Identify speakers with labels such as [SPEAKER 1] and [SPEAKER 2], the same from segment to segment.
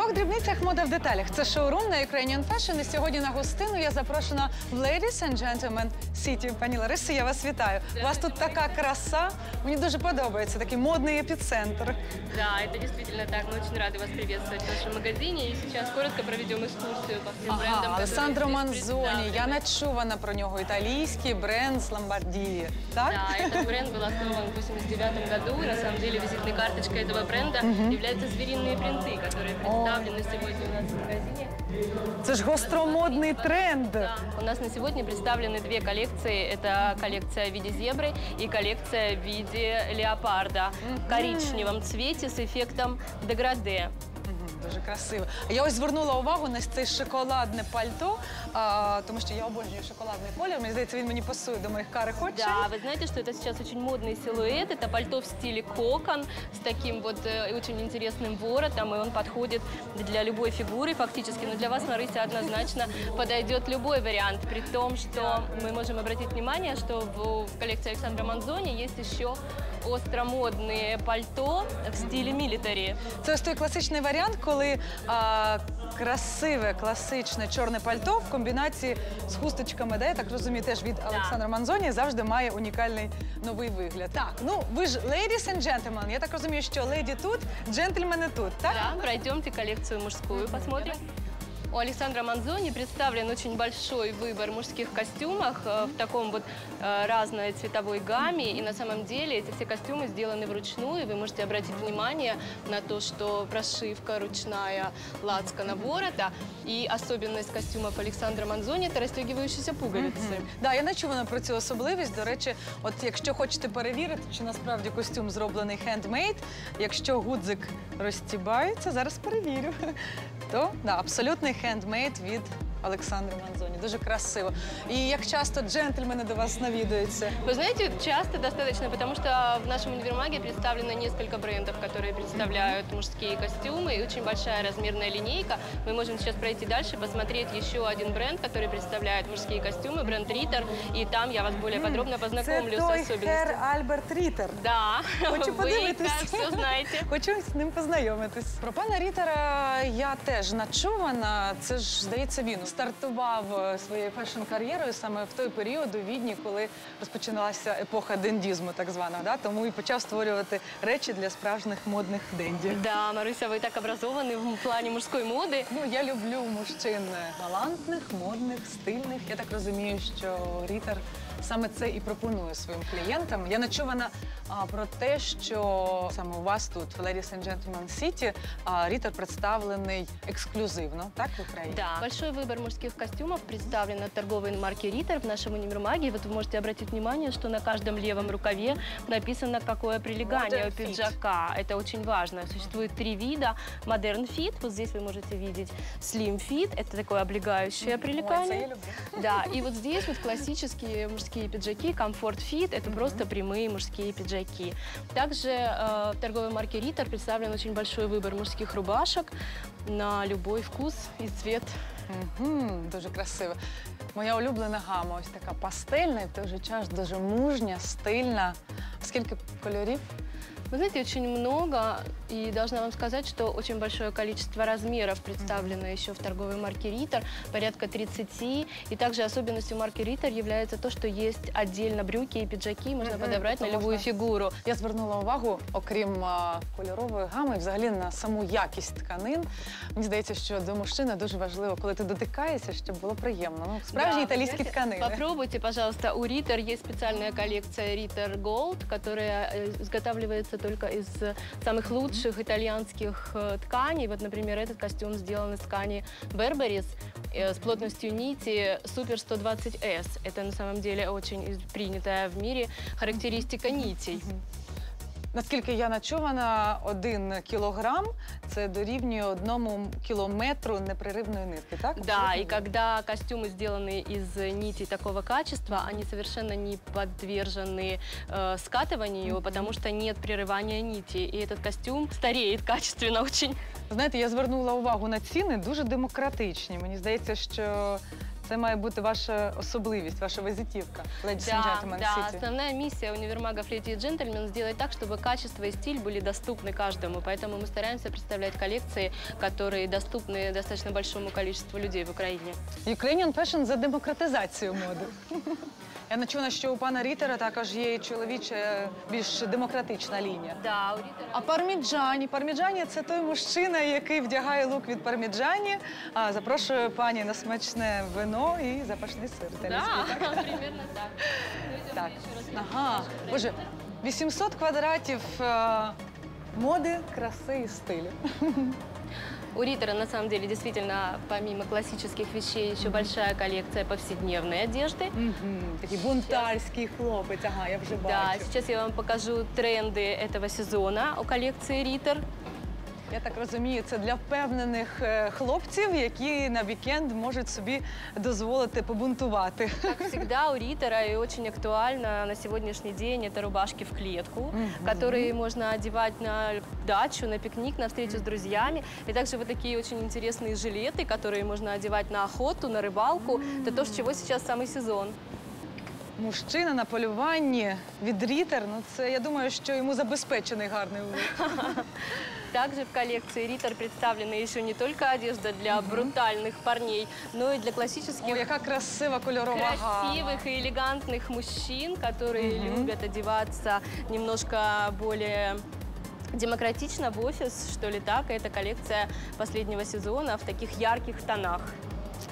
[SPEAKER 1] двох дрібницях мода в деталях. Це шоурум на Ukrainian Fashion. І сьогодні на гостину я запрошена в Ladies and Gentlemen City. Пані Лариса, я вас вітаю. У вас тут така краса. Мені дуже подобається такий модний епіцентр.
[SPEAKER 2] Да, это действительно так. Мы очень рады вас приветствовать в нашем магазине. И сейчас коротко проведем экскурсию по всем брендам.
[SPEAKER 1] Ага,
[SPEAKER 2] которые
[SPEAKER 1] Алесандро
[SPEAKER 2] здесь
[SPEAKER 1] Манзоні. Я
[SPEAKER 2] представлены.
[SPEAKER 1] не чувана про нього. Італійський бренд з Ломбардії. Так?
[SPEAKER 2] Да, этот бренд был основан в 89 году. И на самом деле визитной карточкой этого бренда являются звериные принты, которые представлены сегодня у нас в магазине.
[SPEAKER 1] Це ж гостромодний тренд.
[SPEAKER 2] Да. У нас на сегодня представлены две коллекции. Это коллекция в виде зебры и коллекция в виде леопарда в коричневом цвете с эффектом деграде
[SPEAKER 1] Мгм, Дуже красиво. Я ось звернула увагу на це шоколадне пальто, а, тому що я обожнюю шоколадний колір. Мені здається, він мені пасує до моїх карих очей.
[SPEAKER 2] Да, вы знаете, что это сейчас очень модный силуэт. Это пальто в стиле кокон с таким вот э, очень интересным воротом, и он подходит для любой фигуры фактически. Но для вас, Марыся, однозначно подойдет любой вариант, при том, что мы можем обратить внимание, что в, в коллекции Александра Манзони есть еще остромодные пальто в стиле милитари.
[SPEAKER 1] Це ось той класичний варіант, коли а, красиве, класичне чорне пальто в комбінації з хусточками, де я так розумію, теж від Олександра Манзоні завжди має унікальний новий вигляд. Так, ну ви ж ladies and gentlemen. Я так розумію, що леді тут, джентльмени тут, так?
[SPEAKER 2] Да, пройдемте коллекцию мужскую, посмотрим. У Александра Манзони представлен очень большой выбор мужских костюмов э, в таком вот э, разной цветовой гамме. И на самом деле эти все костюмы сделаны вручную. Вы можете обратить внимание на то, что прошивка ручная лацкана ворота. И особенность костюмов Александра Манзони – это расстегивающиеся пуговицы.
[SPEAKER 1] Да, я не чула про цю особливість. До речі, от якщо хочете перевірити, чи насправді костюм зроблений хендмейд, якщо гудзик розтібається, зараз перевірю. То да, абсолютний хендмейд від Олександра Манзоні. Дуже красиво. І як часто джентльмени до вас навідуються?
[SPEAKER 2] Вы знаете, часто достаточно, потому что в нашем универмаге представлено несколько брендов, которые представляют мужские костюмы, и очень большая размерная линейка. Мы можем сейчас пройти дальше, посмотреть еще один бренд, который представляет мужские костюмы, бренд Риттер, и там я вас более подробно познакомлю
[SPEAKER 1] Це
[SPEAKER 2] с
[SPEAKER 1] той
[SPEAKER 2] особенностями.
[SPEAKER 1] хер Альберт Рітер.
[SPEAKER 2] Да,
[SPEAKER 1] Хочу
[SPEAKER 2] вы
[SPEAKER 1] подивитись.
[SPEAKER 2] так все знаете.
[SPEAKER 1] Хочу з ним познайомитись. Про пана Рітера я теж начувана. Це ж здається, він стартував е, своєю фешн-кар'єрою саме в той період у Відні, коли розпочиналася епоха дендізму, так званого. Да? Тому і почав створювати речі для справжніх модних дендів.
[SPEAKER 2] Да, Маруся, вы так образованы в плане мужской моды.
[SPEAKER 1] Ну, я люблю мужчин галантних, модних, стильних. Я так розумію, що Рітер саме це і пропонує своїм клієнтам. Я начувана а, про те, що саме у вас тут, в Ladies and Gentlemen City, а, Рітер представлений ексклюзивно, так, в Україні?
[SPEAKER 2] Да. Большой выбор мужских костюмов представлен от торговой марки Риттер в нашем универмаге. И Вот вы можете обратить внимание, что на каждом левом рукаве написано, какое прилегание
[SPEAKER 1] Modern
[SPEAKER 2] у
[SPEAKER 1] fit.
[SPEAKER 2] пиджака. Это очень важно. Существует три вида. Modern Fit, вот здесь вы можете видеть Slim Fit, это такое облегающее
[SPEAKER 1] Ой, це я
[SPEAKER 2] прилегание.
[SPEAKER 1] люблю.
[SPEAKER 2] Да, и вот здесь вот классические мужские пиджаки, Comfort Fit, это просто прямые мужские пиджаки. Также э, в торговой марке Риттер представлен очень большой выбор мужских рубашек на любой вкус и цвет.
[SPEAKER 1] Мгм, дуже красиво. Моя улюблена гама ось така пастельна і в той же час дуже мужня, стильна. Скільки кольорів?
[SPEAKER 2] Вы знаете, очень много, и должна вам сказать, что очень большое количество размеров представлено еще в торговой марке Риттер, порядка 30. И также особенностью марки Риттер является то, что есть отдельно брюки и пиджаки, можно подобрать на любую фигуру.
[SPEAKER 1] Я звернула увагу, окрім а, кольорової гами, взагалі на саму якість тканин. Мені здається, що до мужчини дуже важливо, коли ти дотикаєшся, щоб було приємно. Ну, справжні
[SPEAKER 2] Да,
[SPEAKER 1] італійські тканини.
[SPEAKER 2] Попробуйте, пожалуйста, у Ritter есть специальная коллекция Ritter Gold, которая э, изготавливается только из самых лучших итальянских э, тканей. Вот, например, этот костюм сделан из ткани Berberis э, с плотностью нити Super 120S. Это на самом деле очень принятая в мире характеристика нитей.
[SPEAKER 1] Наскільки я начувана, один кілограм це дорівнює одному кілометру непреривної нитки, так?
[SPEAKER 2] Да,
[SPEAKER 1] Абсолютно
[SPEAKER 2] и когда костюмы сделаны из нитей такого качества, они совершенно не подвержены э, скатыванию, потому что нет прерывания нити. И этот костюм стареет качественно очень.
[SPEAKER 1] Знаєте, я звернула увагу на ціни дуже демократичні. Мені здається, що Це має бути ваша особливість, ваша візитівка. Ladies and
[SPEAKER 2] Да,
[SPEAKER 1] gentlemen
[SPEAKER 2] да,
[SPEAKER 1] City.
[SPEAKER 2] основная миссия универмага Фредди и Джентльмен сделать так, чтобы качество и стиль были доступны каждому. Поэтому мы стараемся представлять коллекции, которые доступны достаточно большому количеству людей в Украине.
[SPEAKER 1] Ukrainian Fashion за демократизацію моди. Я начула, що у пана Рітера також є чоловіча більш демократична лінія.
[SPEAKER 2] Да, у Риттера
[SPEAKER 1] А парміджані. Парміджані це той мужчина, який вдягає лук від парміджані. А запрошую пані на смачне вино і запашний сир.
[SPEAKER 2] Да,
[SPEAKER 1] так?
[SPEAKER 2] примерно так.
[SPEAKER 1] Так. Ага. Боже, 800 квадратів е, моди, краси і стилю.
[SPEAKER 2] У Риттера на самом деле действительно помимо классических вещей еще большая коллекция повседневной одежды.
[SPEAKER 1] Мгм, Такий бунтарський хлопець. Ага, я вже
[SPEAKER 2] Да,
[SPEAKER 1] бачу.
[SPEAKER 2] сейчас я вам покажу тренды этого сезона у коллекции Риттер.
[SPEAKER 1] Я так розумію, це для впевнених е, хлопців, які на вікенд можуть собі дозволити побунтувати.
[SPEAKER 2] Как всегда у Риттера и очень актуально на сегодняшний день это рубашки в клетку, которые можно одевать на дачу, на пикник, на встречу с друзьями. И также вот такие очень интересные жилеты, которые можно одевать на охоту, на рыбалку. Это то, с чего сейчас самый сезон.
[SPEAKER 1] Мужчина на полюванні від Рітер, ну це я думаю, що йому забезпечений гарний лук.
[SPEAKER 2] Также в коллекции Риттер представлена еще не только одежда для брутальных парней, но и для классических
[SPEAKER 1] О, яка красива кольорова
[SPEAKER 2] красивых и элегантных мужчин, которые
[SPEAKER 1] Мгм.
[SPEAKER 2] любят одеваться немножко более демократично в офис, что ли так. Это коллекция последнего сезона в таких ярких тонах.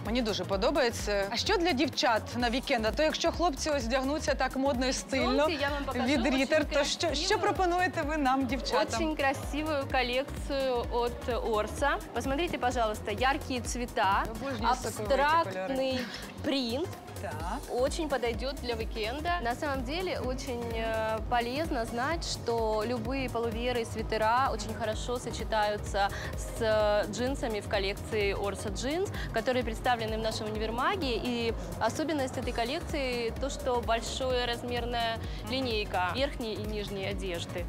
[SPEAKER 1] Мені дуже подобається. А що для дівчат на вікенд? А то якщо хлопці ось вдягнуться так модно і стильно
[SPEAKER 2] Знаете, я вам покажу
[SPEAKER 1] від
[SPEAKER 2] очень
[SPEAKER 1] Рітер, то що, що пропонуєте ви нам, дівчатам?
[SPEAKER 2] Очень красивую коллекцию от Орса. Посмотрите, пожалуйста, яркие цвета,
[SPEAKER 1] Обожнюю соковыйте
[SPEAKER 2] абстрактный принт.
[SPEAKER 1] Так.
[SPEAKER 2] Очень подойдет для уикенда. На самом деле очень э, полезно знать, что любые полуверы и свитера очень хорошо сочетаются с э, джинсами в коллекции Orsa Jeans, которые представлены в нашем универмаге. И особенность этой коллекции то, что большая размерная линейка верхней и нижней одежды.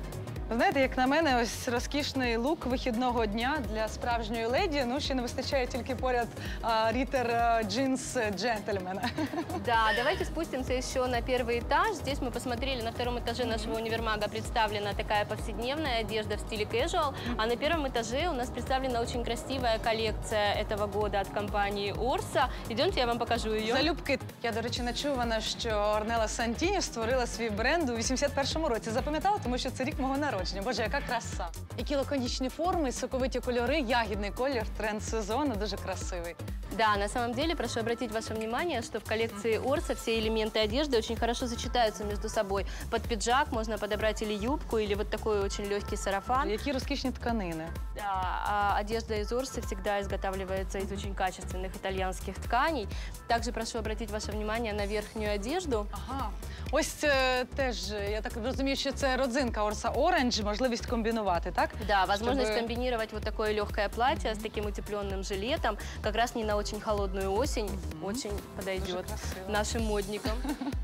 [SPEAKER 1] Ви знаєте, як на мене, ось розкішний лук вихідного дня для справжньої леді. Ну ще не вистачає тільки поряд а, Рітер а, джинс джентльмена.
[SPEAKER 2] Да, давайте спустимся еще на первый этаж. Здесь мы посмотрели, на втором этаже нашего универмага представлена такая повседневная одежда в стиле casual, а на первом этаже у нас представлена очень красивая коллекция этого года от компании Orsa. Идемте, я вам покажу ее.
[SPEAKER 1] Залюбки. Я, до речі, начувана, що Орнела Сантіні створила свій бренд у 81-му році. Запам'ятала, тому що це рік мого народження. Боже, яка краса. Які лаконічні форми, соковиті кольори, ягідний колір, тренд сезону, дуже красивий.
[SPEAKER 2] Да, на самом деле, прошу обратить ваше внимание, что в коллекции Орса все элементы одежды очень хорошо сочетаются между собой. Под пиджак можно подобрать или юбку, или вот такой очень легкий сарафан.
[SPEAKER 1] Які розкішні тканини.
[SPEAKER 2] Да, а одежда из Орсы всегда изготавливается из очень качественных итальянских тканей. Также прошу обратить ваше внимание на верхнюю одежду.
[SPEAKER 1] Ага. Ось е, теж, е, я так розумію, що це родзинка Орса Оранж, можливість комбінувати, так?
[SPEAKER 2] Да, возможность
[SPEAKER 1] Чтобы-
[SPEAKER 2] комбинировать вот такое легкое платье с таким утепленным жилетом, как раз не на очень холодную осень, очень
[SPEAKER 1] Дуже
[SPEAKER 2] подойдет
[SPEAKER 1] красиво.
[SPEAKER 2] нашим модникам.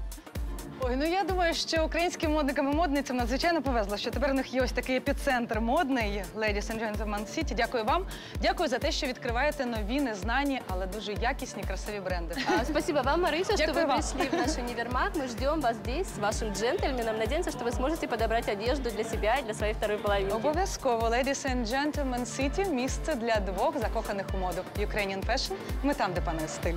[SPEAKER 1] Ой, ну я думаю, що українським модникам і модницям надзвичайно повезло, що тепер у них є ось такий епіцентр модний Ladies and Gentlemen City. Дякую вам. Дякую за те, що відкриваєте нові, незнані, але дуже якісні, красиві бренди.
[SPEAKER 2] А, Спасибо вам, Мариса, что
[SPEAKER 1] Дякую
[SPEAKER 2] вы
[SPEAKER 1] вам.
[SPEAKER 2] пришли в наш универмаг. Мы ждем вас здесь с вашим джентльменом. Надеемся, что вы сможете подобрать одежду для себя и для своей второй половинки.
[SPEAKER 1] Обов'язково Ladies and Gentlemen City – місце для двох закоханих у моду. Ukrainian Fashion – ми там, де панує стиль.